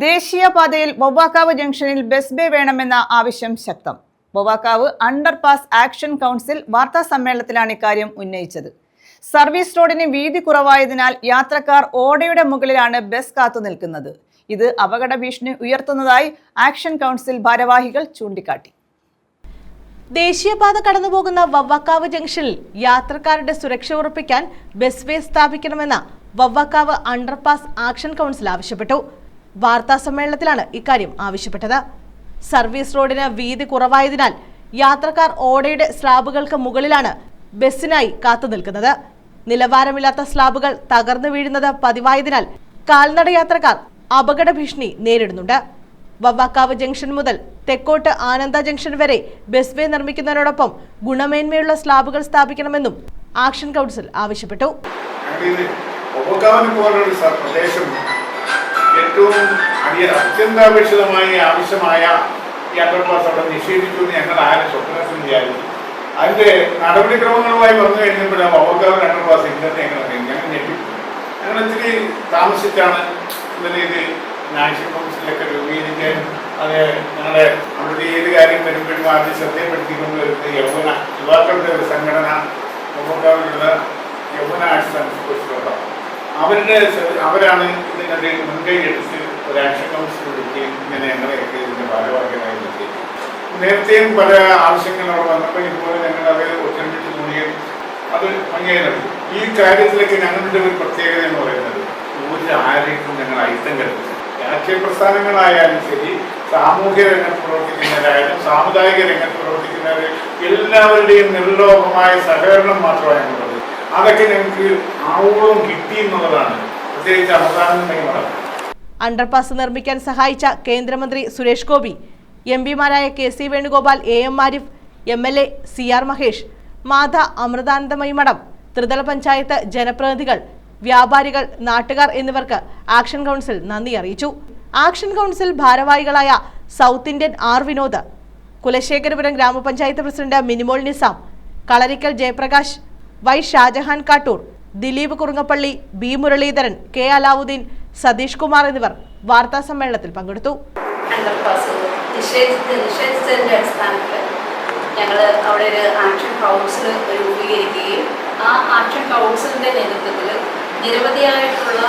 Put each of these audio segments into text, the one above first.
ദേശീയപാതയിൽ ബൊവാക്കാവ് ജംഗ്ഷനിൽ bus bay വേണമെന്ന ആവശ്യം ശക്തം. ബൊവാക്കാവ് അണ്ടർപാസ് ആക്ഷൻ കൗൺസിൽ വാർത്താ സമ്മേളനത്തിലാണ് ഇക്കാര്യം ഉന്നയിച്ചത്. സർവീസ് റോഡിന് വീതി കുറവായതിനാൽ യാത്രക്കാർ ഓടയുടെ മുകളിലാണ് ബസ് കാത്തു നിൽക്കുന്നത്. ഇത് അപകട ഭീഷണി ഉയർത്തുന്നതായി ആക്ഷൻ കൗൺസിൽ ഭാരവാഹികൾ ചൂണ്ടിക്കാട്ടി. ദേശീയപാത കടന്നുപോകുന്ന വവ്വാക്കാവ് ജംഗ്ഷനിൽ യാത്രക്കാരുടെ സുരക്ഷ ഉറപ്പിക്കാൻ ബസ് വേ സ്ഥാപിക്കണമെന്ന വവ്വാക്കാവ് അണ്ടർപാസ് ആക്ഷൻ കൗൺസിൽ ആവശ്യപ്പെട്ടു. വാർത്താ സമ്മേളനത്തിലാണ് ഇക്കാര്യം ആവശ്യപ്പെട്ടത്. സർവീസ് റോഡിന് വീതി കുറവായതിനാൽ യാത്രക്കാർ ഓടയുടെ സ്ലാബുകൾക്ക് മുകളിലാണ് ബസ്സിനായി കാത്തു നിൽക്കുന്നത്. നിലവാരമില്ലാത്ത സ്ലാബുകൾ തകർന്നു വീഴുന്നത് പതിവായതിനാൽ കാൽനട യാത്രക്കാർ അപകട ഭീഷണി നേരിടുന്നുണ്ട്. വവ്വാക്കാവ് ജംഗ്ഷൻ മുതൽ തെക്കോട്ട് ആനന്ദ ജംഗ്ഷൻ വരെ ബസ് വേ നിർമ്മിക്കുന്നതിനോടൊപ്പം ഗുണമേന്മയുള്ള സ്ലാബുകൾ സ്ഥാപിക്കണമെന്നും ആക്ഷൻ കൗൺസിൽ ആവശ്യപ്പെട്ടു. ഏറ്റവും അടിയ അത്യന്താപേക്ഷിതമായി ആവശ്യമായ ഈ അണ്ടർപാസ് അവിടെ നിഷേധിച്ചു എന്ന് ഞങ്ങൾ ആരെ സ്വപ്നത്തിൽ വിചാരിച്ചു. അതിന്റെ നടപടിക്രമങ്ങളുമായി വന്നു കഴിഞ്ഞപ്പോഴാണ് ഉപകാവൻ അണ്ടർപാസ് ഇല്ലെന്ന് ഞങ്ങൾ ഞങ്ങൾ ഞെട്ടി. ഞങ്ങൾ ഇത്തിരി താമസിച്ചാണ് ഇന്നലെ ഇത് നാഷണൽ കൗൺസിലൊക്കെ രൂപീകരിക്കാൻ അത് ഞങ്ങളുടെ നമ്മുടെ ഏത് കാര്യം വരുമ്പോഴും ആദ്യം ശ്രദ്ധയപ്പെടുത്തിക്കൊണ്ട് വരുന്നത് യൗവന യുവാക്കളുടെ ഒരു സംഘടന ഉപകാവിലുള്ള യൗവന ആർട്സ് ആൻഡ് സ്പോർട്സ് അവരുടെ അവരാണ് അവരാണ് ഇതിനൊരു മുൻകൈ എടുത്ത് ഒരു ആക്ഷൻ കൗൺസിൽ വിളിക്കുകയും ഇങ്ങനെ ഞങ്ങളെയൊക്കെ ഇതിന്റെ ഭാരവാഹികളായി നിൽക്കുകയും നേരത്തെയും പല ആവശ്യങ്ങൾ അവിടെ വന്നപ്പോൾ ഇപ്പോൾ ഞങ്ങൾ അത് ഒറ്റമിട്ട് തുണിയും അത് ഭംഗിയായിരുന്നു. ഈ കാര്യത്തിലൊക്കെ ഞങ്ങളുടെ ഒരു പ്രത്യേകത എന്ന് പറയുന്നത് ഒരു ആരെയും ഞങ്ങൾ അയിത്തം കരുതുന്നു രാഷ്ട്രീയ പ്രസ്ഥാനങ്ങളായാലും ശരി സാമൂഹ്യ രംഗത്ത് പ്രവർത്തിക്കുന്നവരായാലും സാമുദായിക രംഗത്ത് പ്രവർത്തിക്കുന്നവർ എല്ലാവരുടെയും നിർലോഭമായ സഹകരണം മാത്രമാണ് ഞങ്ങളുള്ളത് അതൊക്കെ ഞങ്ങൾക്ക് ആവോളം കിട്ടി എന്നുള്ളതാണ് അണ്ടർപാസ് നിർമ്മിക്കാൻ സഹായിച്ച കേന്ദ്രമന്ത്രി Suresh Gopi M പിമാരായ K C Venugopal A M Arif M L A C R Mahesh Madha Amritanandamayi മഠം ത്രിതല പഞ്ചായത്ത് ജനപ്രതിനിധികൾ വ്യാപാരികൾ നാട്ടുകാർ എന്നിവർക്ക് ആക്ഷൻ കൗൺസിൽ നന്ദി അറിയിച്ചു. ആക്ഷൻ കൗൺസിൽ ഭാരവാഹികളായ South Indian R Vinod Kulasekharapuram ഗ്രാമപഞ്ചായത്ത് president Minimol Nizam Kalarikkal Jayaprakash Y Shajahan Kattoor Dileep Kurungappally B Muraleedharan K Alauddin Satheesh Kumar എന്നിവർ വാർത്താ സമ്മേളനത്തിൽ പങ്കെടുത്തു. അണ്ടർപാസ് നിഷേധിച്ച് നിഷേധിച്ചതിന്റെ അടിസ്ഥാനത്തിൽ ഞങ്ങൾ അവിടെ ഒരു ആക്ഷൻ കൗൺസിൽ രൂപീകരിക്കുകയും ആ ആക്ഷൻ കൗൺസിലിന്റെ നേതൃത്വത്തിൽ നിരവധിയായിട്ടുള്ള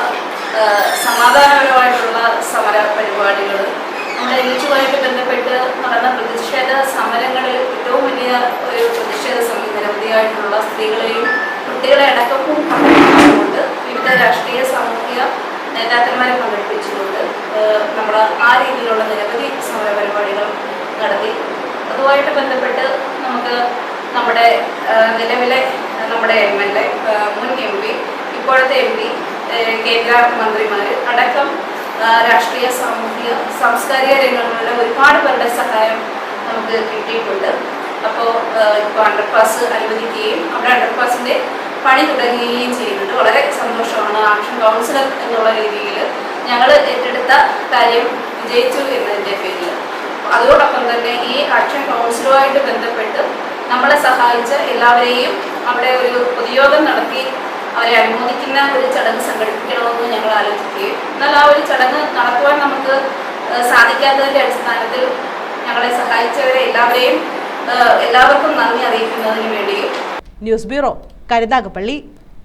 സമാധാനപരമായിട്ടുള്ള സമര പരിപാടികൾ നമ്മുടെ ഈച്ചുമായിട്ട് ബന്ധപ്പെട്ട് നടന്ന പ്രതിഷേധ സമരങ്ങളിൽ ഏറ്റവും വലിയ ഒരു പ്രതിഷേധ നിരവധിയായിട്ടുള്ള സ്ത്രീകളെയും കുട്ടികളെ അടക്കവും പങ്കെടുപ്പിച്ചുകൊണ്ട് വിവിധ രാഷ്ട്രീയ സാമൂഹിക നേതാക്കന്മാരെ പങ്കെടുപ്പിച്ചുകൊണ്ട് നമ്മൾ ആ രീതിയിലുള്ള നിരവധി സമര പരിപാടികൾ നടത്തി. അതുമായിട്ട് ബന്ധപ്പെട്ട് നമുക്ക് നമ്മുടെ നിലവിലെ നമ്മുടെ എം എൽ എ മുൻ എം പി ഇപ്പോഴത്തെ എം പി കേന്ദ്ര മന്ത്രിമാർ അടക്കം രാഷ്ട്രീയ സാമൂഹിക സാംസ്കാരിക രംഗങ്ങളിലെ ഒരുപാട് പേരുടെ സഹായം നമുക്ക് കിട്ടിയിട്ടുണ്ട്. അപ്പോൾ ഇപ്പോൾ അണ്ടർപാസ് അനുവദിക്കുകയും അവിടെ അണ്ടർപാസിന്റെ പണി തുടങ്ങുകയും ചെയ്യുന്നുണ്ട്. വളരെ സന്തോഷമാണ്. ആക്ഷൻ കൗൺസിലർ എന്നുള്ള രീതിയിൽ ഞങ്ങൾ ഏറ്റെടുത്ത കാര്യം വിജയിച്ചു എന്നതിന്റെ പേരിൽ. അതോടൊപ്പം തന്നെ ഈ ആക്ഷൻ കൗൺസിലുമായിട്ട് ബന്ധപ്പെട്ട് നമ്മളെ സഹായിച്ച എല്ലാവരെയും അവിടെ ഒരു പൊതുയോഗം നടത്തി അവരെ അനുമോദിക്കുന്ന ഒരു ചടങ്ങ് സംഘടിപ്പിക്കണമെന്ന് ഞങ്ങൾ ആലോചിക്കുകയും എന്നാൽ ആ ഒരു ചടങ്ങ് നടത്തുവാൻ നമുക്ക് സാധിക്കാത്തതിന്റെ അടിസ്ഥാനത്തിൽ ഞങ്ങളെ സഹായിച്ചവരെ എല്ലാവരെയും എല്ലാവർക്കും നന്ദി അറിയിക്കുന്നതിന് വേണ്ടിയും. News bureau Karunagappally